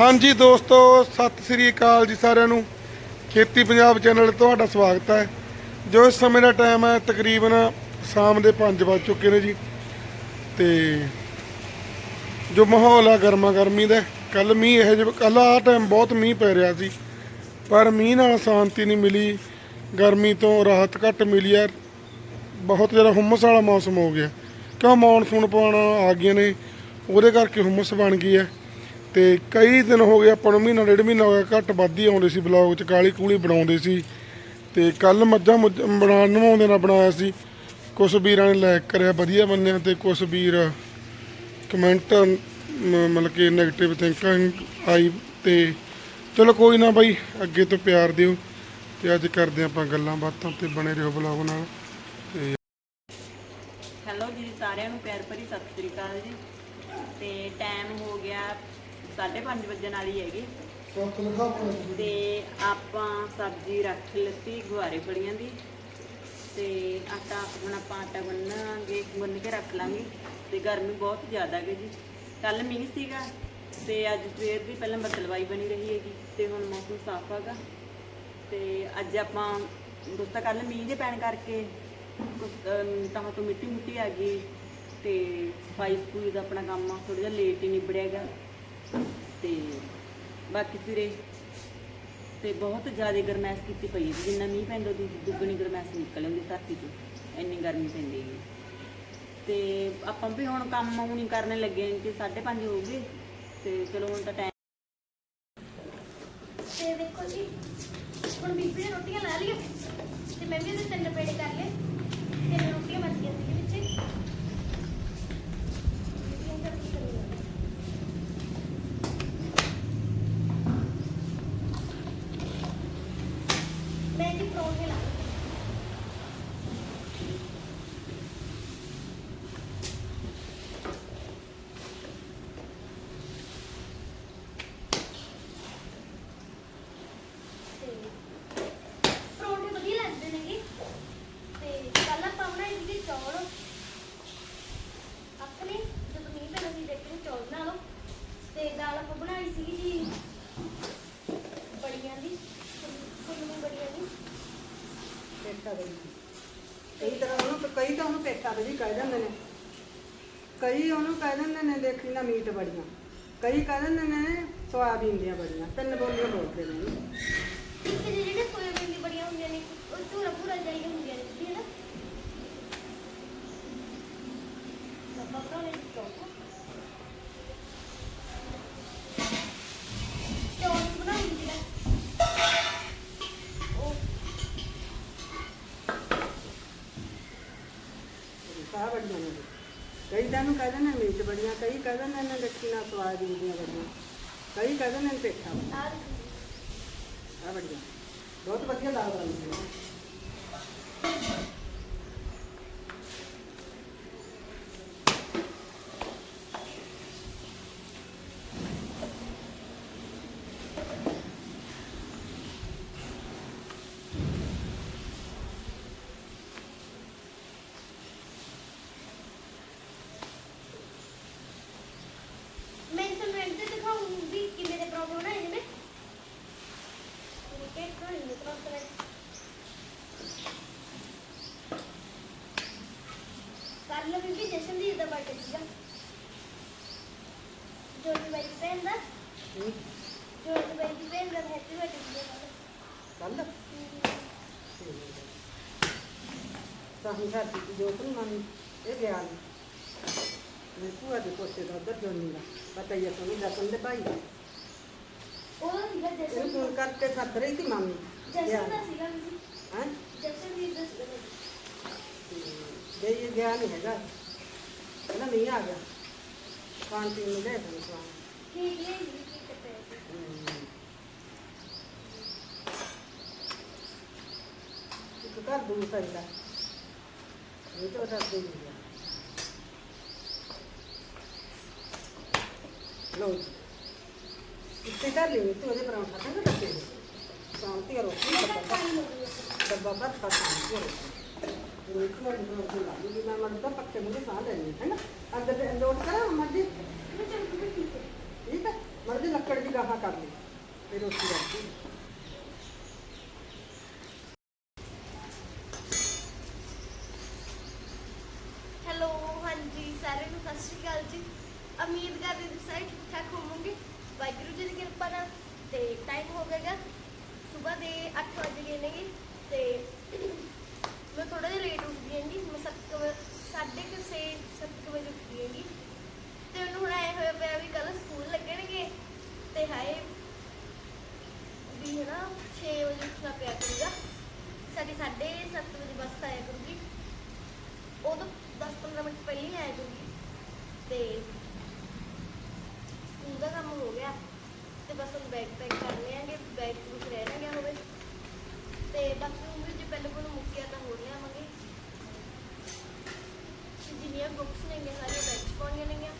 ਹਾਂਜੀ ਦੋਸਤੋ, ਸਤਿ ਸ੍ਰੀ ਅਕਾਲ ਜੀ ਸਾਰਿਆਂ ਨੂੰ। ਖੇਤੀ ਪੰਜਾਬ ਚੈਨਲ ਤੁਹਾਡਾ ਸਵਾਗਤ ਹੈ। ਜੋ ਇਸ ਸਮੇਂ ਦਾ ਟਾਈਮ ਹੈ, ਤਕਰੀਬਨ ਸ਼ਾਮ ਦੇ 5 ਵੱਜ ਚੁੱਕੇ ਨੇ ਜੀ। ਤੇ ਜੋ ਮਾਹੌਲ ਆ, ਗਰਮਾ ਗਰਮੀ ਦਾ ਕੱਲ ਮੀਂਹ ਇਹ ਜਿਹਾ ਕੱਲ ਆ ਟਾਈਮ ਬਹੁਤ ਮੀਂਹ ਪੈ ਰਿਹਾ ਸੀ। ਪਰ ਮੀਂਹ ਨਾਲ ਸ਼ਾਂਤੀ ਨਹੀਂ ਮਿਲੀ। ਗਰਮੀ ਤੋਂ ਰਾਹਤ ਘੱਟ ਮਿਲੀ ਹੈ। ਬਹੁਤ ਜ਼ਿਆਦਾ ਹੁਮਸ ਵਾਲਾ ਮੌਸਮ ਹੋ ਗਿਆ। ਕਿਉਂ ਮੌਨਸੂਨ ਪਾਉਣ ਆ ਗਈਆਂ ਨੇ, ਉਹਦੇ ਕਰਕੇ ਹੁਮਸ ਬਣ ਗਈ ਹੈ। ਤੇ ਕਈ ਦਿਨ ਹੋ ਗਏ ਆਪਾਂ ਨੂੰ ਮਹੀਨਾ, ਡੇਢ ਮਹੀਨਾ ਹੋ ਗਿਆ, ਘੱਟ ਵੱਧ ਹੀ ਆਉਂਦੇ ਸੀ ਬਲੌਗ 'ਚ, ਕਾਲੀ ਕੂਲੀ ਬਣਾਉਂਦੇ ਸੀ। ਤੇ ਕੱਲ ਮੱਝਾਂ ਮੁੱਝ- ਨਵਾਉਂਦੇ ਨਾਲ ਬਣਾਇਆ ਸੀ। ਕੁਝ ਵੀਰਾਂ ਨੇ ਲਾਇਕ ਕਰਿਆ, ਵਧੀਆ ਬੰਨਿਆ ਤੇ ਕੁਝ ਵੀਰ ਕਮੈਂਟ ਮਤਲਬ ਕਿ 네ਗੇਟਿਵ ਥਿੰਕਿੰਗ ਆਈ ਤੇ ਚਲੋ ਕੋਈ ਨਾ ਬਾਈ, ਅੱਗੇ ਤੋਂ ਪਿਆਰ ਦਿਓ। ਤੇ ਅੱਜ ਕਰਦੇ ਹਾਂ ਆਪਾਂ ਗੱਲਾਂ ਬਾਤਾਂ ਤੇ ਬਣੇ ਰਹੋ ਬਲੌਗ ਨਾਲ। ਹੈਲੋ ਜੀ, ਸਾਰਿਆਂ ਨੂੰ ਪਿਆਰ ਭਰੀ ਸਤਿ ਸ੍ਰੀ ਅਕਾਲ ਜੀ। ਤੇ ਟਾਈਮ ਹੋ ਗਿਆ 5:30 ਵਜੇ ਨਾਲ ਹੀ ਹੈਗੇ। ਤੇ ਆਪਾਂ ਸਬਜ਼ੀ ਰੱਖ ਲਿੱਤੀ ਗੁਆਰੇ ਫਲੀਆਂ ਦੀ। ਤੇ ਆਟਾ ਹੁਣ ਆਪਾਂ ਆਟਾ ਗੁੰਨਾਂਗੇ ਗੁੰਨ ਕੇ ਰੱਖ ਲਾਂਗੇ। ਤੇ ਗਰਮੀ ਬਹੁਤ ਜ਼ਿਆਦਾ ਹੈ ਜੀ। ਕੱਲ ਮੀਂਹ ਸੀਗਾ ਤੇ ਅੱਜ ਸਵੇਰ ਦੀ ਪਹਿਲਾਂ ਬੱਦਲਵਾਈ ਬਣੀ ਰਹੀ ਹੈਗੀ ਤੇ ਹੁਣ ਮੌਸਮ ਸਾਫ਼ ਹੈਗਾ। ਤੇ ਅੱਜ ਆਪਾਂ ਦੋਸਤਾ ਕੱਲ ਮੀਂਹ ਦੇ ਪੈਣ ਕਰਕੇ ਤਾਂ ਤੋਂ ਮਿੱਟੀ ਮੁੱਟੀ ਆ ਗਈ ਤੇ ਸਫ਼ਾਈ ਸਫੂਈ ਦਾ ਆਪਣਾ ਕੰਮ ਥੋੜਾ ਜਿਹਾ ਲੇਟ ਹੀ ਨਿਬੜਿਆਗਾ ਤੇ ਬਾਕੀ ਸਿਰੇ ਤੇ ਬਹੁਤ ਜ਼ਿਆਦਾ ਗਰਮੈਸ਼ ਕੀਤੀ ਪਈ ਹੈ ਜਿੰਨਾ ਮੀਂਹ ਪੈਂਦਾ ਉਹਦੀ ਦੁੱਗਣੀ ਗਰਮੈਸ਼ ਨਿਕਲ ਆਉਂਦੀ ਧਰਤੀ 'ਚੋਂ, ਇੰਨੀ ਗਰਮੀ ਪੈਂਦੀ ਹੈ ਤੇ ਆਪਾਂ ਵੀ ਹੁਣ ਕੰਮ ਹੁਣੀ ਕਰਨ ਲੱਗੇ ਕਿ 5:30 ਹੋ ਗਏ, ਤੇ ਚਲੋ ਹੁਣ ਤਾਂ ਟਾਈਮ ਤੇ ਦੇਖੋ ਜੀ, ਹੁਣ ਬੀਬੀ ਨੇ ਰੋਟੀਆਂ ਲਾ ਲਈਆਂ, ਤੇ ਮੈਂ ਵੀ ਉਹਦੇ ਤਿੰਨ ਪੇੜੇ ਕਰ ਲਏ, ਤਿੰਨ ਰੋਟੀਆਂ ਬਚ ਗਈਆਂ ਸੀ ਵਿੱਚ ਬੀਬੀ ਅੰਦਰ ਕੀ ਕਰੀ ਜਾਂਦੀ ਹੈ? ਮੈਂ ਜੀ ਪਰੌਂਠੇ ਲਾ ਲਏ। ਤੇ ਪਰੌਂਠੇ ਵਧੀਆ ਲੱਗਦੇ ਨੇਗੇ ਤੇ ਕੱਲ ਆਪਾਂ ਬਣਾਏ ਸੀਗੇ ਚੌਲ ਆਪਣੇ ਜਦੋਂ ਮੀਂਹ ਪੈਣਾ ਸੀ ਦੇਖੇ ਚੌਲ ਬਣਾ ਲਓ ਤੇ ਦਾਲ ਆਪਾਂ ਬਣਾਈ ਸੀਗੀ ਜੀ ਬੜੀਆਂ ਦੀ ਕੁੱਲੂ ਬੜੀਆਂ ਦੀ ਪੇਠਾ ਦੇ ਕਈ ਤਰ੍ਹਾਂ ਉਹਨੂੰ ਕਈ ਤਾਂ ਉਹਨੂੰ ਪੇਠਾ ਦੇ ਵੀ ਕਹਿ ਦਿੰਦੇ ਨੇ ਕਈ ਉਹਨੂੰ ਕਹਿ ਦਿੰਦੇ ਨੇ ਦੇਖੀ ਨਾ ਮੀਟ ਬੜੀਆਂ। ਕਈ ਕਹਿ ਦਿੰਦੇ ਨੇ ਸੋਆਬੀਨ ਦੀਆਂ ਬੜੀਆਂ ਤਿੰਨ ਬੋਲੀਆਂ ਬੋਲਦੇ ਨੇ। ਇੱਕ ਤੇ ਜਿਹੜੇ ਸੋਇਆਬੀਨ ਦੀ ਬੜੀਆਂ ਹੁੰਦੀਆਂ ਨੇ ਉਹ ਧੂਰਾ ਪੂਰਾ ਜਿਹੜੀਆਂ ਹੁੰਦੀਆਂ ਨੇ ਜੀ ਨਾ? ਆਪਾਂ ਬਣਾਉਣੇ ਜੀ ਚੌਲ ਚੌਲ ਬਣਾਉਂਗੀ ਜਿਹੜਾ। ਉਹ। ਸਾਹ ਬੜੀਆਂ ਨੇ। ਕਈ ਤਾਂ ਉਹਨੂੰ ਕਹਿ ਦਿੰਦੇ ਨੇ ਮੀਟ ਬੜੀਆਂ ਕਈ ਕਹਿ ਦਿੰਦੇ ਨੇ ਦੇਖੀ ਨਾ ਸੋਆਬੀਨ ਦੀਆਂ ਬੜੀਆਂ ਕਈ ਕਹਿ ਦਿੰਦੇ ਨੇ ਪੇਠਾ। ਆਹ ਆ ਬੜੀਆਂ। ਬਹੁਤ ਵਧੀਆ ਲੱਗਦਾ ਨੇ ਮੈਂ ਤੁਹਾਨੂੰ ਐਂਡ ਤੇ ਦਿਖਾਉਂਗੀ ਕਿਵੇਂ ਦੇ ਪ੍ਰੋਬਲਮ ਬਣਾਏ ਨੇ ਮੈਂ ਠੀਕ ਹੈ ਖਾਣੀ ਦੇ ਪ੍ਰੋਬਲਮ ਕੱਲ ਵੀ ਵੀ ਜਸ਼ਨ ਦੀ ਦਾ ਬਰਥਡੇ ਸੀਗਾ ਜੋਨੀ ਬਾਈ ਦੀ ਭੈਣ ਦਾ ਜੋਨੀ ਬਾਈ ਦੀ ਭੈਣ ਦਾ ਹੈਪੀ ਬਰਥਡੇ ਸੀਗਾ ਸਾਡੀ ਦੀ ਮੰਨ ਇਹ ਗਿਆ ਮੈਂ ਭੂਆ ਦੇ ਕੋਸੇ ਦਾ ਉਧਰ ਜੋਨੀ ਦਾ ਪਤਾ ਹੀ ਹੈ ਤੁਹਾਨੂੰ ਦਸਨ ਦੇ ਭਾਈ। ਦਾ ਉਹ ਸੀਗਾ ਇਹਨੂੰ ਜਸ਼ਨ ਫੋਨ ਕਰਕੇ ਸੱਦ ਰਹੀ ਸੀ ਮਾਮੀ। ਜਸ਼ਨ ਦਾ ਸੀਗਾ ਵੀ ਹਾਂ? ਜਸ਼ਨ ਦੀ ਦਾ ਸੀਗਾ ਜੇ ਇਹ ਗਿਆ ਨਹੀਂ ਹੈਗਾ। ਨਹੀਂ ਆ ਗਿਆ। ਖਾਣ ਪੀਣ ਨੂੰ ਸਾਨੂੰ ਸਵਾਨ ਠੀਕ ਹੈ ਜੀ ਠੀਕ ਹੈ ਪੈਸੇ ਇੱਕ ਘਰ ਦੂਰ ਪੈਂਦਾ। ਇਹ ਤਾਂ ਦੱਸ ਦੇ ਨਹੀਂ ਗਿਆ ਲੋ ਇੱਥੇ ਕਰ ਲਈ ਤੂੰ ਉਹਦੇ ਪਰੌਂਠਾ ਤਾਂ ਨਾ ਰੱਖੇ ਸ਼ਾਂਤੀ ਰੋਟੀ ਦਾ ਤਾਂ ਡੱਬਾ ਭਰ ਖਾ ਸ਼ਾਂਤੀ ਰੋਟੀ ਰੋਟੀ ਵਾਲੀ ਪਰੌਂਠੀ ਲਾ ਲਈ ਮੈਂ ਮਰਦਾ ਪੱਕੇ ਮੂੰਹ ਸਾਹ ਲੈਣੀ ਹੈ ਨਾ ਅੰਦਰ ਲੋਟ ਕਰਾਂ ਮਰਦੀ ਠੀਕ ਹੈ? ਮਰਦੀ ਲੱਕੜ ਦੀ ਗਾਹਾਂ ਕਰ ਲਈ। ਤੇ ਰੋਟੀ ਰੱਖੀ ਹੈਲੋ ਹਾਂਜੀ ਸਾਰਿਆਂ ਨੂੰ ਸਤਿ ਸ਼੍ਰੀ ਅਕਾਲ ਜੀ ਉਮੀਦ ਕਰਦੇ ਤੁਸੀਂ ਸਾਰੇ ਠੀਕ ਠਾਕ ਹੋਵੋਗੇ ਵਾਹਿਗੁਰੂ ਜੀ ਦੀ ਕਿਰਪਾ ਨਾਲ ਤੇ ਟਾਈਮ ਹੋ ਗਿਆਗਾ ਸਵੇਰ ਦੇ 8 ਵਜੇ ਗਏ ਨੇਗੇ ਤੇ ਮੈਂ ਥੋੜਾ ਜਿਹਾ ਲੇਟ ਉੱਠਦੀ ਹਾਂ ਜੀ ਮੈਂ 7 ਵਜੇ ਸਾਢੇ ਕੁ ਛੇ ਸੱਤ ਕੁ ਵਜੇ ਉੱਠਦੀ ਹਾਂ ਜੀ ਤੇ ਉਹਨੂੰ ਹੁਣ ਆਏ ਹੋਇਆ ਪਿਆ ਵੀ ਕੱਲ ਸਕੂਲ ਲੱਗਣਗੇ ਤੇ ਵੀ ਹੈ ਨਾ 6 ਵਜੇ ਉੱਠਣਾ ਪਿਆ ਕਰੂਗਾ। ਸਾਡੀ ਸਾਢੇ ਵਜੇ ਬੱਸ ਆਇਆ ਕਰੂਗੀ। ਉਦੋਂ 10-15 ਮਿੰਟ ਪਹਿਲਾਂ ਹੀ ਆਇਆ ਕਰੂਗੀ। ਤੇ ਸਕੂਲ ਦਾ ਕੰਮ ਹੋ ਗਿਆ। ਤੇ ਬਸ ਹੁਣ ਬੈਗ ਪੈਕ ਕਰ ਲਿਆਂਗੇ ਬੈਗ ਕੁਝ ਰਹਿ ਨਾ ਗਿਆ ਹੋਵੇ। ਤੇ ਬਾਕੀ ਉਹ ਜੇ ਪਹਿਲੇ ਕੋਲ ਮੁੱਕਿਆ ਤਾਂ ਹੋ ਲਿਆਵਾਂਗੇ ਤੇ ਜਿੰਨੀਆਂ ਬੁੱਕਸ ਨੇਗੀਆਂ ਸਾਰੀਆਂ ਬੈਗ 'ਚ ਪਾਉਣੀਆਂ ਨੇਗੀਆਂ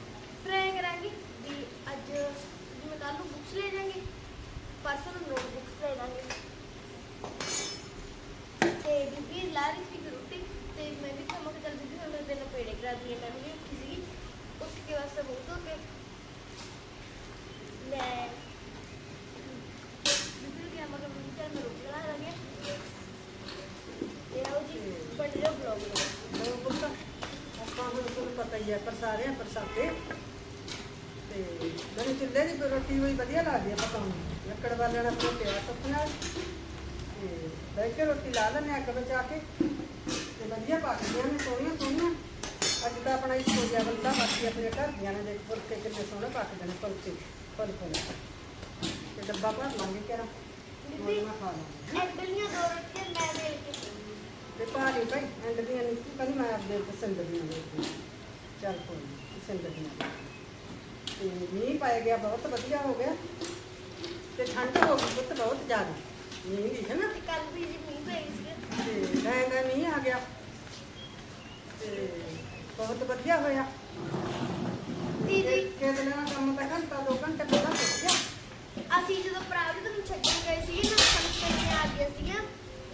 ਫਿਰ ਐਂ ਕਰਾਂਗੇ ਵੀ ਅੱਜ ਜਿਵੇਂ ਕੱਲ੍ਹ ਨੂੰ ਬੁੱਕਸ ਲੈ ਜਾਾਂਗੇ ਪਰਸੋਂ ਨੂੰ ਨੋਟ ਬੁੱਕਸ ਲੈ ਲਾਂਗੇ। ਤੇ ਬੀਬੀ ਲਾ ਰਹੀ ਸੀ ਰੋਟੀ, ਤੇ ਮੈਂ ਵੀ ਕਿਹਾ, ਮੈਂ ਕਿਹਾ ਹੁਣ ਮੈਂ ਤੈਨੂੰ ਪੇੜੇ ਕਰਾ ਦਈਏ ਮੈਂ ਵੀ ਉੱਠੀ ਸੀਗੀ। ਉੱਠ ਕੇ ਵਾਸਤੇ ਮੂੰਹ ਧੋ ਕੇ ਮੈਂ ਬੀਬੀ ਨੂੰ ਕਿਹਾ, ਮੈਂ ਚੱਲ ਰੋਟੀ ਬਣਾ ਲਾਂਗੇ। ਤੇ ਆਓ ਜੀ, ਬਣ ਰਿਹਾ ਬਲੌਗ ਨੂੰ ਲਓ ਆਪਾਂ ਨੂੰ ਤੁਹਾਨੂੰ ਪਤਾ ਹੀ ਹੈ ਪਰ ਸਾਰੇ ਪਰ ਸਾਡੇ ਤੇ ਮੈਨੂੰ ਚੁੱਲ੍ਹੇ ਦੀ ਰੋਟੀ ਹੋਈ ਵਧੀਆ ਲੱਗਦੀ ਹੈ ਪਕਾਉਣ ਲੱਕੜ ਨਾਲ ਆਪਣੇ ਪਿਆ ਨਾਲ ਤੇ ਬਹਿ ਕੇ ਰੋਟੀ ਲਾ ਲੈਂਦੇ ਅੱਗ ਬਚਾ ਕੇ। ਤੇ ਵਧੀਆ ਪੱਕਦੀਆਂ ਨੇ ਸੋਹਣੀਆਂ ਸੋਹਣੀਆਂ। ਅੱਜ ਤਾਂ ਆਪਣਾ ਇੱਕ ਹੋ ਗਿਆ ਬੰਦਾ ਬਾਕੀ ਆਪਣੇ ਘਰ ਦੀਆਂ ਨੇ ਦੇਖ ਫੁਲਕੇ ਕਿੰਨੇ ਸੋਹਣੇ ਪੱਕਦੇ ਨੇ ਫੁਲਕੇ ਫੁੱਲ ਫੁੱਲ। ਤੇ ਡੱਬਾ ਭਰ ਲਾਂਗੇ ਕਿਹੜਾ ਬੀਬੀ ਮੈਂ ਖਾ ਲਾਂਗੀ। ਐਂਡਲੀਆਂ ਦੋ ਰੋਟੀਆਂ ਮੈਂ ਕੇ ਤੇ ਭਾਈ ਨਹੀਂ ਕਹਿੰਦੀ ਮੈਂ ਆਪਦੇ ਪਸੰਦ ਦੀਆਂ ਦੇਖਦੀ ਚੱਲ ਕੋਈ ਪਸੰਦ ਦੀਆਂ ਤੇ ਮੀਂਹ ਪੈ ਗਿਆ ਬਹੁਤ ਵਧੀਆ ਹੋ ਗਿਆ। ਤੇ ਠੰਡ ਹੋ ਗਈ ਪੁੱਤ ਬਹੁਤ ਜ਼ਿਆਦਾ। ਮੀਂਹ ਦੀ ਹੈ ਨਾ। ਤੇ ਕੱਲ ਵੀ ਜੀ ਮੀਂਹ ਪਈ ਸੀ ਤੇ ਲੈਂਗਾ ਮੀਂਹ ਆ ਗਿਆ। ਤੇ ਬਹੁਤ ਵਧੀਆ ਹੋਇਆ। ਦੀਦੀ। ਖੇਤ ਲੈਣਾ ਕੰਮ ਤਾਂ ਘੰਟਾ ਦੋ ਘੰਟੇ ਪਹਿਲਾਂ ਹੋ ਗਿਆ ਅਸੀਂ ਜਦੋਂ ਪ੍ਰਾਈਵੇਟ ਨੂੰ ਛੱਡਣ ਗਏ ਸੀ ਨਾ ਫੰਕਸ਼ਨ ਤੇ ਆ ਗਿਆ ਸੀਗਾ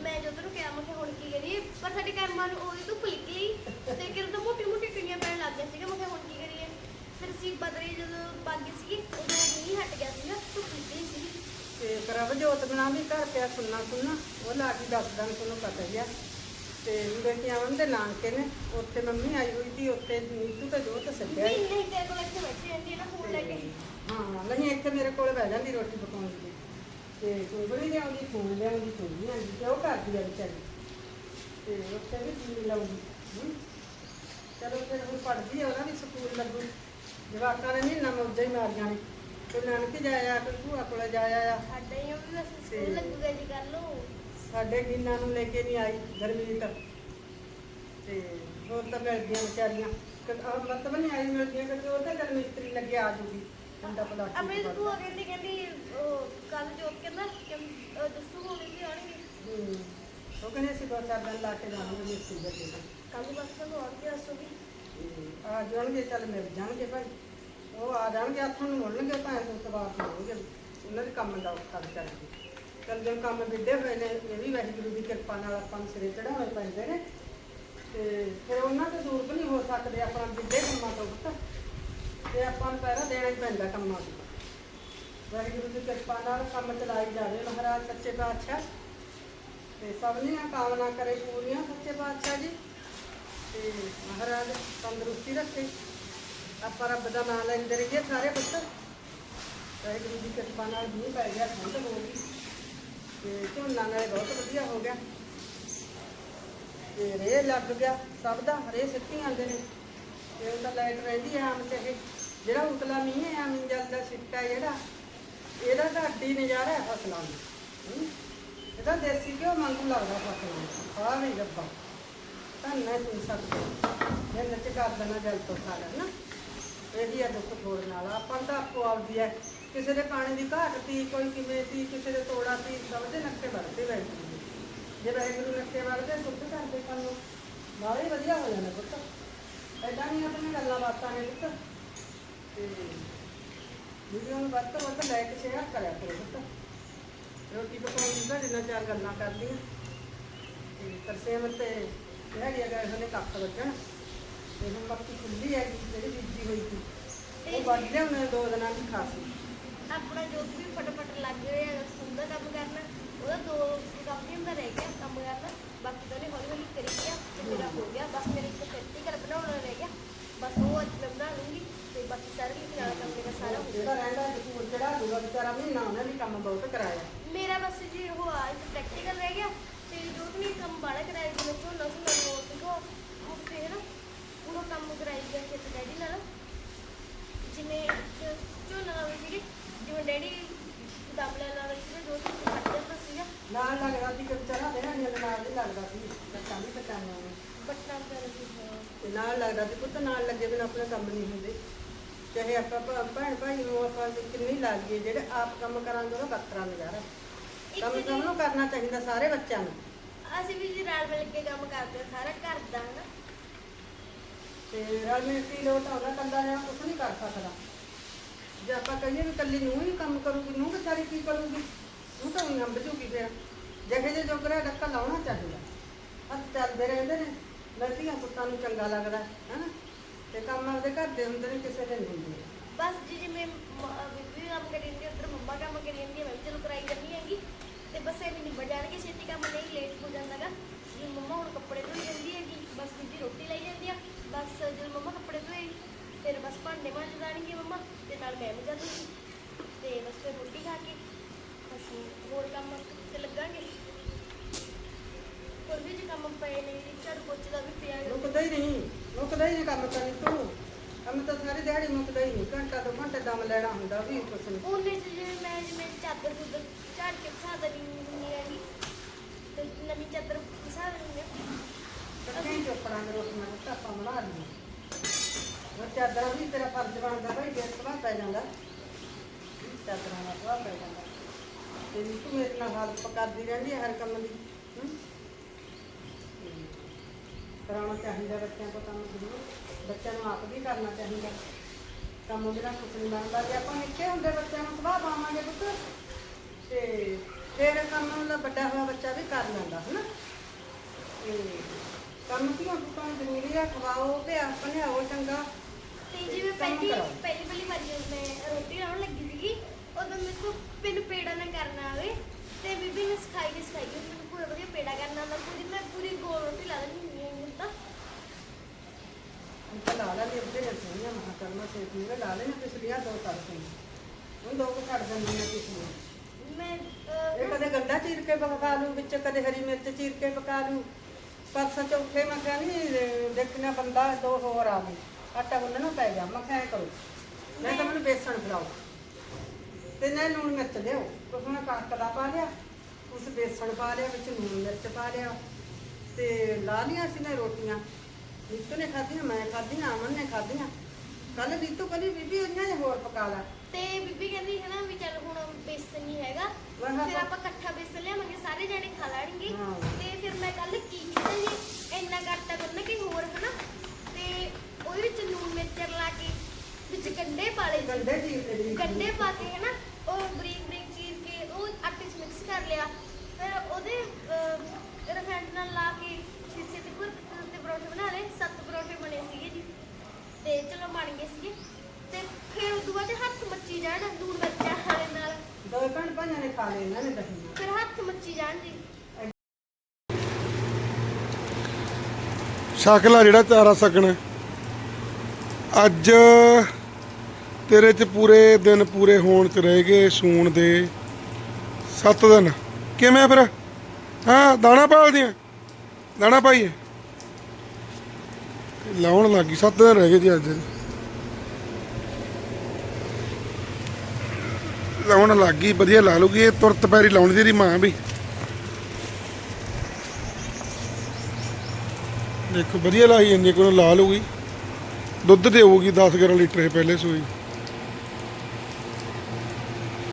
ਮੈਂ ਜਦੋਂ ਨੂੰ ਕਿਹਾ ਮੈਂ ਕਿ ਹੁਣ ਕੀ ਕਰੀਏ ਪਰ ਸਾਡੇ ਕੰਮਾਂ ਨੂੰ ਉਹਦੀ ਤੋਂ ਭੁੱਲ ਗਈ ਤੇ ਕਿਰਨ ਤੋਂ ਮੋਟੀ ਮੋਟੀ ਕਣੀਆਂ ਪੈਣ ਲੱਗ ਗਿਆ ਸੀਗਾ ਮੈਂ ਕਿਹਾ ਹੁਣ ਕੀ ਕਰੀਏ ਫਿਰ ਅਸੀਂ ਬਦਰੀ ਜਦੋਂ ਬਾਗੀ ਸੀ ਉਦੋਂ ਮੀਂਹ ਹਟ ਗਿਆ ਸੀਗਾ ਧੁੱਪ ਨਿਕਲੀ ਸੀ ਤੇ ਪ੍ਰਭ ਜੋਤ ਬਣਾ ਵੀ ਘਰ ਪਿਆ ਸੁਣਨਾ ਸੁਣਨਾ ਉਹ ਲਾ ਕੇ ਦੱਸਦਾ ਨੀ, ਤੁਹਾਨੂੰ ਪਤਾ ਹੀ ਆ ਤੇ ਕੀ ਆਵਨ ਦੇ ਨਾਨਕੇ ਨੇ। ਉੱਥੇ ਮੰਮੀ ਆਈ ਹੋਈ ਸੀ ਉੱਥੇ ਨੀਤੂ ਤੇ ਦੋ ਤੇ ਸੱਜਿਆ ਨਹੀਂ ਨਹੀਂ ਤੇਰੇ ਕੋਲ ਇੱਥੇ ਬੈਠੀ ਰਹਿੰਦੀ ਨਾ ਫੋਨ ਲੈ ਕੇ। ਹਾਂ ਨਹੀਂ ਇੱਥੇ ਮੇਰੇ ਕੋਲ ਬਹਿ ਜਾਂਦੀ ਰੋਟੀ ਪਕਾਉਣ ਦੀ ਤੇ ਕੁੰਗੜੀ ਲਿਆਉਂਦੀ ਫੋਨ ਲਿਆਉਂਦੀ ਫੋਨ ਲਿਆਉਂਦੀ ਤੇ ਉਹ ਕਰਦੀ ਆ ਵਿਚਾਰੀ। ਤੇ ਉੱਥੇ ਵੀ ਟੀ ਲਾਉਂਦੀ। ਚਲੋ ਫਿਰ ਹੁਣ ਪੜ੍ਹਦੀ ਆ ਉਹਦਾ ਵੀ ਸਕੂਲ ਲੱਗੂ। ਜਵਾਕਾਂ ਨੇ ਮਹੀਨਾ ਮੌਜਾਂ ਹੀ ਮਾਰ ਜਾਣੀ ਕੋਈ ਨਾਨਕੇ ਜਾਇਆ ਕੋਈ ਭੂਆ ਕੋਲ ਜਾਇਆ ਆ। ਸਾਡਾ ਹੀ ਉਹ ਵੀ ਸਕੂਲ ਲੱਗੂਗਾ ਜੀ ਕੱਲ ਨੂੰ। ਸਾਡੇ ਗਿੰਨਾਂ ਨੂੰ ਲੈ ਕੇ ਨਹੀਂ ਆਈ ਗਰਮੀਤ ਤੇ ਹੋਰ ਤਾਂ ਮਿਲਦੀਆਂ ਵਿਚਾਰੀਆਂ। ਕਿ ਆਹ ਮਤਲਬ ਨਹੀਂ ਆਈ ਮਿਲਦੀਆਂ ਕਿ ਉਹ ਤਾਂ ਚੱਲ ਮਿਸਤਰੀ ਲੱਗੇ ਆ ਜੂਗੀ। ਠੰਡਾ ਪਲਾਸਟਿਕ ਆਪਣੇ ਤੋਂ ਭੂਆ ਕਹਿੰਦੀ ਕਹਿੰਦੀ ਉਹ ਕੱਲ ਜੋਤ ਕਹਿੰਦਾ ਕਿ ਉਹ ਦੱਸੂ ਵੀ ਆਉਣਗੇ। ਹਮ, ਉਹ ਕਹਿੰਦੇ ਅਸੀਂ ਦੋ ਚਾਰ ਦਿਨ ਲਾ ਕੇ ਜਾਵਾਂਗੇ ਮਿਸਤਰੀ ਦੇ ਕੋਲ ਕੱਲ ਬਸ ਨੂੰ ਆਉਣਗੇ ਦੱਸੋ ਵੀ ਤੇ ਆ ਜਾਣਗੇ ਚੱਲ ਮਿਲ ਜਾਣਗੇ ਭਾਈ। ਉਹ ਆ ਜਾਣਗੇ ਹੱਥੋਂ ਨੂੰ ਮੁੜਨਗੇ ਭਾਵੇਂ ਤੋਂ ਤਬਾਰ ਹੋਣਗੇ ਉਹਨਾਂ ਦੇ ਕੰਮ ਦਾ ਔਖਾ ਵਿਚਾਰੇ। ਚੱਲ ਜੋ ਕੰਮ ਵਿੱਢੇ ਹੋਏ ਨੇ ਇਹ ਵੀ ਵਾਹਿਗੁਰੂ ਦੀ ਕਿਰਪਾ ਨਾਲ ਆਪਾਂ ਨੂੰ ਸਿਰੇ ਚੜਾਉਣੇ ਪੈਂਦੇ ਨੇ। ਤੇ ਫਿਰ ਉਹਨਾਂ ਤੋਂ ਦੂਰ ਵੀ ਨਹੀਂ ਹੋ ਸਕਦੇ ਆਪਣਾ ਵਿੱਢੇ ਕੰਮਾਂ ਤੋਂ ਪੁੱਤ। ਤੇ ਆਪਾਂ ਨੂੰ ਪਹਿਰਾ ਦੇਣਾ ਹੀ ਪੈਂਦਾ ਕੰਮਾਂ ਦੀ ਵਾਹਿਗੁਰੂ ਦੀ ਕਿਰਪਾ ਨਾਲ ਕੰਮ ਚਲਾਈ ਜਾਵੇ ਮਹਾਰਾਜ, ਸੱਚੇ ਪਾਤਸ਼ਾਹ। ਤੇ ਸਭ ਦੀਆਂ ਕਾਮਨਾ ਕਰੇ ਪੂਰੀਆਂ, ਸੱਚੇ ਪਾਤਸ਼ਾਹ ਜੀ। ਤੇ ਮਹਾਰਾਜ ਤੰਦਰੁਸਤੀ ਰੱਖੇ। ਆਪਾਂ ਰੱਬ ਦਾ ਨਾਮ ਲੈਂਦੇ ਰਹੀਏ ਸਾਰੇ ਪੁੱਤਰ ਵਾਹਿਗੁਰੂ ਦੀ ਕਿਰਪਾ ਨਾਲ ਮੀਂਹ ਪੈ ਗਿਆ, ਠੰਡ ਹੋ ਗਈ। ਤੇ ਝੋਨਾ ਨਾਲੇ ਬਹੁਤ ਵਧੀਆ ਹੋ ਗਿਆ। ਤੇ ਰੇ ਲੱਗ ਗਿਆ, ਸਭ ਦਾ, ਰੇ ਸਿੱਟੀ ਆਉਂਦੇ ਨੇ। ਤੇ ਉਹ ਲਾਈਟ ਰਹਿੰਦੀ ਆ ਆਮ ਤੇ ਇਹ। ਜਿਹੜਾ ਉਤਲਾ ਮੀਂਹ ਹੈ, ਆਮ ਜਲ ਦਾ ਸਿੱਟਾ ਜਿਹੜਾ, ਇਹਦਾ ਤਾਂ ਅੱਡੀ ਨਜ਼ਾਰਾ ਹੈ ਫਸਲਾਂ ਨੂੰ ਇਹਦਾ ਦੇਸੀ ਘਿਓ ਵਾਂਗੂ ਲੱਗਦਾ ਫਸਲਾਂ ਨੂੰ ਆ ਵੀ ਰੱਬਾ। ਤਾਂ ਨਾ ਸਕਦੇ ਇਹ ਨੱਚ ਕਰ ਦੇਣਾ ਜਲ ਤੋਂ ਖਾ ਲੈਣਾ ਇਹਦੀ ਵੀ ਆ ਦੁੱਖ ਥੋੜ ਨਾਲ। ਆਪਾਂ ਨੂੰ ਤਾਂ ਆਪੋ ਆਪਦੀ ਹੈ। ਕਿਸੇ ਦੇ ਪਾਣੀ ਦੀ ਘਾਟ ਸੀ, ਕੋਈ ਕਿਵੇਂ ਸੀ, ਕਿਸੇ ਦੇ ਤੋੜਾ ਸੀ, ਸਭ ਦੇ ਨੱਕੇ ਵਰਤੇ ਬੈਠੇ ਜੇ ਵਾਹਿਗੁਰੂ ਨੱਕੇ ਵਰਤੇ ਸੁੱਧ ਕਰਦੇ ਕੰਮ ਨਾਲੇ ਵਧੀਆ ਹੋ ਜਾਂਦਾ ਪੁੱਤ। ਐਦਾਂ ਨਹੀਂ ਆਪਣੀਆਂ ਗੱਲਾਂ ਬਾਤਾਂ ਨੇ ਪੁੱਤ। ਤੇ ਵੀਡੀਓ ਨੂੰ ਵੱਧ ਤੋਂ ਵੱਧ ਲਾਈਕ ਸ਼ੇਅਰ ਕਰਿਆ ਕਰੋ ਪੁੱਤ। ਰੋਟੀ ਪਕਾਉਣ ਦੀ ਤੁਹਾਡੇ ਚਾਰ ਗੱਲਾਂ ਕਰਦੀਆਂ। ਤੇ ਤਰਸੇਮ ਤੇ ਹੈਗੀ ਅਗਰ ਇਹਨੇ ਕੱਖ ਵੱਜਣ। ਇਹ ਮੱਕੀ ਖੁੱਲੀ ਹੈਗੀ, ਜਿਹੜੀ ਬੀਜੀ ਹੋਈ ਸੀ। ਉਹ ਵੱਢ ਲਿਆਉਣੇ ਦੋ ਦਿਨਾਂ ਦੀ ਖਾਸੀ। ਆਪਣਾ ਜੋਤ ਵੀ ਫਟਾਫਟ ਲੱਗ ਰਿਹਾ ਹੈ ਸਕੂਲ ਦਾ ਕੰਮ ਕਰਨਾ ਉਹਦਾ ਦੋ ਕੰਪਨੀ ਦਾ ਰਹਿ ਗਿਆ ਕੰਮ ਕਰਨਾ ਬਾਕੀ ਤਾਂ ਹੌਲੀ ਹੌਲੀ ਕਰੀ ਗਿਆ ਤੇ ਮੇਰਾ ਹੋ ਗਿਆ ਬਸ ਮੇਰੇ ਇੱਕ ਪ੍ਰੈਕਟੀਕਲ ਬਣਾਉਣਾ ਰਹਿ ਗਿਆ ਬਸ ਉਹ ਅੱਜ ਮੈਂ ਬਣਾ ਲੂੰਗੀ ਤੇ ਬਾਕੀ ਸਾਰੇ ਲਿਖਣ ਵਾਲਾ ਕੰਮ ਮੇਰਾ ਸਾਰਾ ਹੋ ਜਿਹੜਾ ਰਹਿੰਦਾ ਸਕੂਲ ਜਿਹੜਾ ਦੂਗਾ ਵਿਚਾਰਾ ਮਹੀਨਾ ਉਹਨੇ ਵੀ ਕੰਮ ਬਹੁਤ ਕਰਾਇਆ। ਮੇਰਾ ਬਸ ਜੀ ਉਹ ਆ ਇੱਕ ਪ੍ਰੈਕਟੀਕਲ ਰਹਿ ਗਿਆ ਤੇ ਜੋਤ ਨੇ ਕੰਮ ਬਾੜਾ ਕਰਾਇਆ ਜਿਵੇਂ ਝੋਨਾ ਝੋਨਾ ਨੂੰ ਦੇਖੋ ਉੱਥੇ ਹੈ ਨਾ ਪੂਰਾ ਕੰਮ ਕਰਾਈ ਗਿਆ ਖੇਤ ਡੈਡੀ ਨਾਲ ਜਿਵੇਂ ਇੱਕ ਝੋਨਾ ਲਾਉਂਦੇ ਸੀਗੇ ਜਿਵੇਂ ਡੈਡੀ ਦਬਲੇ ਲਾਉਂਦੇ ਸੀਗੇ ਜੋਤ ਨੂੰ ਕੱਟ ਜਾਂਦਾ ਸੀਗਾ ਨਾਲ ਲੱਗਦਾ ਸੀ ਕਿ ਵਿਚਾਰਾ ਦੇਣਾ ਨਹੀਂ ਨਾਲ ਨਹੀਂ ਲੱਗਦਾ ਸੀ ਲੱਤਾਂ ਵੀ ਪਟਾਈਆਂ ਨੇ ਬੱਟਾਂ ਵਗੈਰਾ ਸੀ ਹਾਂ। ਤੇ ਨਾਲ ਲੱਗਦਾ ਸੀ ਪੁੱਤ ਨਾਲ ਲੱਗੇ ਬਿਨਾਂ ਆਪਣੇ ਕੰਮ ਨਹੀਂ ਹੁੰਦੇ। ਚਾਹੇ ਆਪਾਂ ਭਾ- ਭੈਣ ਭਾਈ ਨੂੰ ਆਪਾਂ ਕਿੰਨੀ ਲਾ ਲਈਏ ਜਿਹੜੇ ਆਪ ਕੰਮ ਕਰਾਂਗੇ ਉਹਦਾ ਬੱਤਰਾ ਨਜ਼ਾਰਾ। ਕੰਮ ਕੰਮ ਨੂੰ ਕਰਨਾ ਚਾਹੀਦਾ ਸਾਰੇ ਬੱਚਿਆਂ ਨੂੰ। ਅਸੀਂ ਵੀ ਜੀ ਰਲ ਮਿਲ ਕੇ ਕੰਮ ਕਰਦੇ ਹਾਂ ਸਾਰਾ ਘਰ ਦਾ ਹਨਾ। ਤੇ ਰਲ ਮਿਲ ਕੇ ਲੋਟ ਆਉਂਦਾ ਕੰਦਾ ਜਾਂ ਕੁਛ ਨਹੀਂ ਕਰ ਸਕਦਾ। ਜੇ ਆਪਾਂ ਕਹੀਏ ਵੀ ਕੱਲੀ ਨੂੰ ਹੀ ਕੰਮ ਕਰੂਗੀ ਨੂੰ ਵਿਚਾਰੀ ਕੀ ਕਰੂਗੀ? ਉਹ ਤਾਂ ਨਹੀਂ ਅੰਬ ਜੂਗੀ ਫਿਰ। ਜਿਹੇ ਜੇ ਜੋਗਰਾ ਡੱਕਾ ਲਾਉਣਾ ਚਾਹੀਦਾ। ਹੱਥ ਚੱਲਦੇ ਰਹਿੰਦੇ ਨੇ। ਲੱਤੀਆਂ ਪੁੱਤਾਂ ਨੂੰ ਚੰਗਾ ਲੱਗਦਾ, ਹੈਨਾ? ਤੇ ਕੰਮ ਆਪਦੇ ਘਰ ਦੇ ਹੁੰਦੇ ਨੇ, ਕਿਸੇ ਦੇ ਨਹੀਂ ਹੁੰਦੇ। ਬਸ ਜੀ, ਜਿਵੇਂ ਮ- ਅਹ ਬੀਬੀ ਕੰਮ ਕਰੀ ਜਾਂਦੀ ਹੈ ਉੱਧਰ ਮੰਮਾ ਕੰਮ ਕਰੀ ਜਾਂਦੀ ਹੈ ਮੈਂ ਵੀ ਚਲੋ ਕਰਾਈ ਕਰਨੀ ਹੈਗੀ। ਤੇ ਬਸ ਇਹ ਨਿਬੜ ਜਾਣਗੇ, ਛੇਤੀ ਕੰਮ ਨਹੀਂ ਲੇਟ ਹੋ ਜਾਂਦਾਗਾ ਮੰਮਾ ਹੁਣ ਕੱਪੜੇ ਧੋਈ ਜਾਂਦੀ ਹੈਗੀ ਬਸ ਬੀਬੀ ਰੋਟੀ ਲਾਈ ਜਾਂਦੀ ਆ ਬਸ ਜਦੋਂ ਮੰਮਾ ਕੱਪੜੇ ਧੋਏ ਫਿਰ ਬਸ ਭਾਂਡੇ ਮਾਂਜ ਜਾਣਗੇ ਮੰਮਾ ਤੇ ਨਾਲ ਮੈਂ ਵੀ ਜਾਂਦੀ ਤੇ ਬਸ ਫਿਰ ਰੋਟੀ ਖਾ ਕੇ ਅਸੀਂ ਹੋਰ ਕੰਮ ਤੇ ਲੱਗਾਂਗੇ ਹੋਰ ਵੀ ਜੀ ਕੰਮ ਪਏ ਨੇ ਝਾੜੂ ਪੋਚੇ ਦਾ ਵੀ ਪਿਆ ਗਾ। ਮੁੱਕਦਾ ਹੀ ਨਹੀਂ ਮੁੱਕਦਾ ਹੀ ਨਹੀਂ ਕੰਮ ਕਰਨੀ ਤੂੰ ਕੰਮ ਤਾਂ ਸਾਰੀ ਦਿਹਾੜੀ ਮੁੱਕਦਾ ਹੀ ਨਹੀਂ ਘੰਟਾ ਦੋ ਘੰਟੇ ਦਮ ਲੈਣਾ ਹੁੰਦਾ ਵੀ ਕੁਛ ਨਹੀਂ ਉਹਨੇ ਚ ਜਿਵੇਂ ਮੈਂ ਜਿਵੇਂ ਚਾਦਰ ਚੁੱਦਰ ਝਾੜ ਕੇ ਫਸਾ ਦੇਣੀ ਹੁੰਦੀ ਹੈਗੀ। ਤੇ ਨਵੀਂ ਚਾਦਰ ਫਸਾ ਦੇਣੀ ਹੀ ਚੋਪੜਾਂ ਦੇ ਰੋਟੀਆਂ ਨੂੰ ਧਾਪਾ ਬਣਾ ਲਈ ਉਹ ਚਾਦਰਾਂ ਵੀ ਤੇਰਾ ਫਰਜ਼ ਬਣਦਾ ਭਾਈ ਜੇ ਸਵਾ ਪੈ ਜਾਂਦਾ। ਚਾਦਰਾਂ ਦਾ ਸਵਾ ਪੈ ਜਾਂਦਾ। ਤੇ ਵੀ ਤੂੰ ਮੇਰੇ ਨਾਲ ਹੈਲਪ ਕਰਦੀ ਰਹਿੰਦੀ ਹੈ ਹਰ ਕੰਮ ਦੀ ਹੂੰ? ਕਰਾਉਣਾ ਚਾਹੀਦਾ ਬੱਚਿਆਂ ਤੋਂ ਕੰਮ ਜ਼ਰੂਰ। ਬੱਚਿਆਂ ਨੂੰ ਆਪ ਵੀ ਕਰਨਾ ਚਾਹੀਦਾ। ਕੰਮ ਬਿਨਾਂ ਕੁਛ ਨਹੀਂ ਬਣਦਾ ਜੇ ਆਪਾਂ ਨਿੱਕੇ ਹੁੰਦੇ ਬੱਚਿਆਂ ਨੂੰ ਸਵਾਹ ਪਾਵਾਂਗੇ ਪੁੱਤ। ਤੇ ਫਿਰ ਕੰਮ ਦਾ ਵੱਡਾ ਹੋਇਆ ਬੱਚਾ ਵੀ ਕਰ ਲੈਂਦਾ ਹਨਾ? ਤੇ ਕੰਮ ਕਿਉਂ ਪੁੱਤਾਂ ਨੂੰ ਜ਼ਰੂਰੀ ਆ ਖਵਾਓ ਪਿਆ ਬਣਾਓ ਚੰਗਾ। ਤੇ ਜਿਵੇਂ ਕੰਮ ਪਹਿਲੀ ਕਰਾਓ। ਪਹਿਲੀ ਪਹਿਲੀ ਵਾਰ ਮੈਂ ਰੋਟੀ ਲਾਉਣ ਲੱਗੀ ਸੀਗੀ ਉਦੋਂ ਮੇਰੇ ਕੋਲ ਮੈਨੂੰ ਪੇੜਾ ਨਾ ਕਰਨਾ ਆਵੇ। ਤੇ ਬੀਬੀ ਨੇ ਸਿਖਾਈ ਨਹੀਂ ਸਿਖਾਈ ਕਿ ਮੈਨੂੰ ਪੂਰਾ ਵਧੀਆ ਪੇੜਾ ਕਰਨਾ ਆਉਂਦਾ। ਪੂਰੀ ਮੈਂ ਪੂਰੀ ਗੋਲ ਰੋਟੀ ਲਾ ਤਾਂ ਉਹ ਪਿਛਲੀਆਂ ਮੈਂ ਇਹ ਕਦੇ ਗੰਡਾ ਚੀਰ ਕੇ ਪਕਾ ਲੂ ਵਿੱਚ ਕਦੇ ਹਰੀ ਮਿਰਚ ਚੀਰ ਕੇ ਪਕਾ ਲੂ ਪਰਸੋਂ ਚੌਥੇ ਮੈਂ ਕਹਿੰਦੀ ਦੇਖਣਾ ਬੰਦਾ ਦੋ ਹੋਰ ਆ ਗਏ। ਆਟਾ ਗੁੰਨਣਾ ਪੈ ਗਿਆ ਮੈਂ ਕਿਹਾ ਐਂ ਕਰੋ। ਮੈਂ ਤਾਂ ਮੈਨੂੰ ਬੇਸਣ ਫਰਾਓ ਤੇ ਨਾ ਲੂਣ ਮਿਰਚ ਲਿਓ ਉਸ ਨੇ ਕਣਕ ਦਾ ਪਾ ਲਿਆ ਉਸ ਬੇਸਣ ਪਾ ਲਿਆ ਵਿੱਚ ਲੂਣ ਮਿਰਚ ਪਾ ਲਿਆ। ਤੇ ਲਾ ਲੀਆਂ ਸੀ ਨੇ ਰੋਟੀਆਂ। ਨੀਤੂ ਨੇ ਖਾਧੀਆਂ ਮੈਂ ਖਾਧੀਆਂ ਅਮਨ ਨੇ ਖਾਧੀਆਂ। ਕੱਲ ਨੀਤੂ ਕਹਿੰਦੀ ਬੀਬੀ ਉਹਨਾਂ ਨੇ ਹੋਰ ਪਕਾ ਲਾ। ਤੇ ਬੀਬੀ ਕਹਿੰਦੀ ਹੈ ਨਾ ਵੀ ਚੱਲ ਹੁਣ ਬੇਸਨ ਨਹੀਂ ਹੈਗਾ। ਫਿਰ ਆਪਾਂ ਇਕੱਠਾ ਬੇਸਨ ਲਿਆਵਾਂਗੇ ਸਾਰੇ ਜਣੇ ਖਾ ਲੈਣਗੇ। ਹਾਂ। ਤੇ ਫਿਰ ਮੈਂ ਕੱਲ ਕੀ ਕੀਤਾ ਜੀ? ਇੰਨਾ ਕਰਤਾ ਕਰਨਾ ਕਿ ਹੋਰ ਹਨਾ? ਤੇ ਉਹਦੇ ਵਿੱਚ ਲੂਣ ਮਿਰਚ ਲਾ ਕੇ ਵਿੱਚ ਗੰਡੇ ਪਾ ਲਏ ਜੀ। ਗੰਡੇ ਚੀਰ ਦੇ ਗੰਡੇ ਪਾ ਕੇ ਹਨਾ ਉਹ ਬਰੀਕ ਬਰੀਕ ਚੀਰ ਕੇ ਉਹ ਆਟੇ 'ਚ ਮਿਕਸ ਕਰ ਲਿਆ। ਫਿਰ ਉਹਦੇ ਰਫੈਂਡ ਨਾਲ ਲਾ ਕੇ ਜਾਣ ਲੂਣ ਮਿਰਚਾਂ ਵਾਲੇ ਨਾਲ। ਦੋ ਭੈਣ ਭਾਈਆਂ ਨੇ ਖਾ ਲਏ ਇਹਨਾਂ ਨੇ ਦਹੀਂ ਨਾਲ। ਫਿਰ ਹੱਥ ਮੱਚੀ ਜਾਣ ਜੀ ਸ਼ਕਲਾ ਜਿਹੜਾ ਚਾਰਾ ਸਕਣ ਅੱਜ ਤੇਰੇ ਚ ਪੂਰੇ ਦਿਨ ਪੂਰੇ ਹੋਣ ਚ ਰਹਿ ਗਏ ਸੂਣ ਦੇ 7 ਦਿਨ। ਕਿਵੇਂ ਫਿਰ? ਹਾਂ ਦਾਣਾ ਪਾਲਦੀਆਂ। ਦਾਣਾ ਪਾਈਏ। ਲਾਉਣ ਲੱਗੀ 7 ਦਿਨ ਰਹਿ ਗਏ ਜੀ ਅੱਜ। ਲਾਉਣ ਲੱਗ ਗਈ, ਵਧੀਆ ਲਾ ਲੂਗੀ ਇਹ ਤੁਰਤ ਪੈਰੀ ਲਾਉਣ ਦੀ ਇਹਦੀ ਮਾਂ ਵੀ। ਦੇਖੋ, ਵਧੀਆ ਲਾਈ ਜਾਂਦੀ ਕੋਈ ਲਾ ਲੂਗੀ ਦੁੱਧ ਦੇਊਗੀ 10 11 ਲੀਟਰ ਇਹ ਪਹਿਲੇ ਸੂਈ।